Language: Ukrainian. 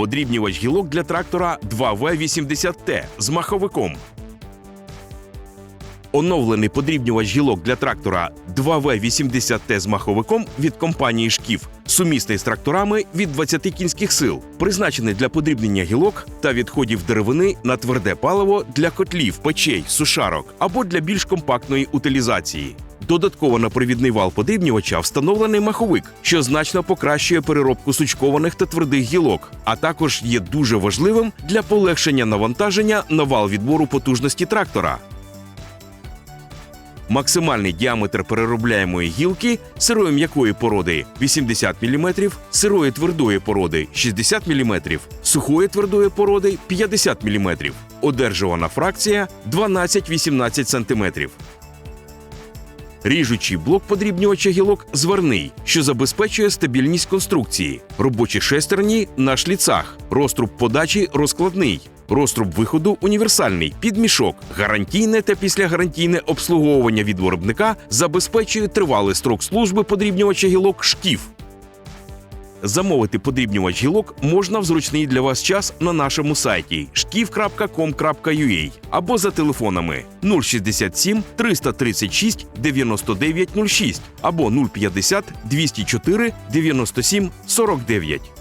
Подрібнювач гілок для трактора 2В80Т з маховиком. Оновлений подрібнювач гілок для трактора 2В80Т з маховиком від компанії Шкіф, сумісний з тракторами від 20 кінських сил, призначений для подрібнення гілок та відходів деревини на тверде паливо для котлів, печей, сушарок або для більш компактної утилізації. Додатково на провідний вал подрібнювача встановлений маховик, що значно покращує переробку сучкованих та твердих гілок, а також є дуже важливим для полегшення навантаження на вал відбору потужності трактора. Максимальний діаметр переробляємої гілки сирої м'якої породи 80 мм, сирої твердої породи 60 мм, сухої твердої породи 50 мм. Одержувана фракція 12-18 см. Ріжучий блок подрібнювача гілок зварний, що забезпечує стабільність конструкції. Робочі шестерні на шліцах. Розтруб подачі розкладний. Розтруб виходу універсальний, підмішок, гарантійне та післягарантійне обслуговування від виробника забезпечує тривалий строк служби подрібнювача гілок шкіф. Замовити подрібнювач гілок можна в зручний для вас час на нашому сайті шкіф.com.ua або за телефонами 067 336 9906 або 050 204 97 49.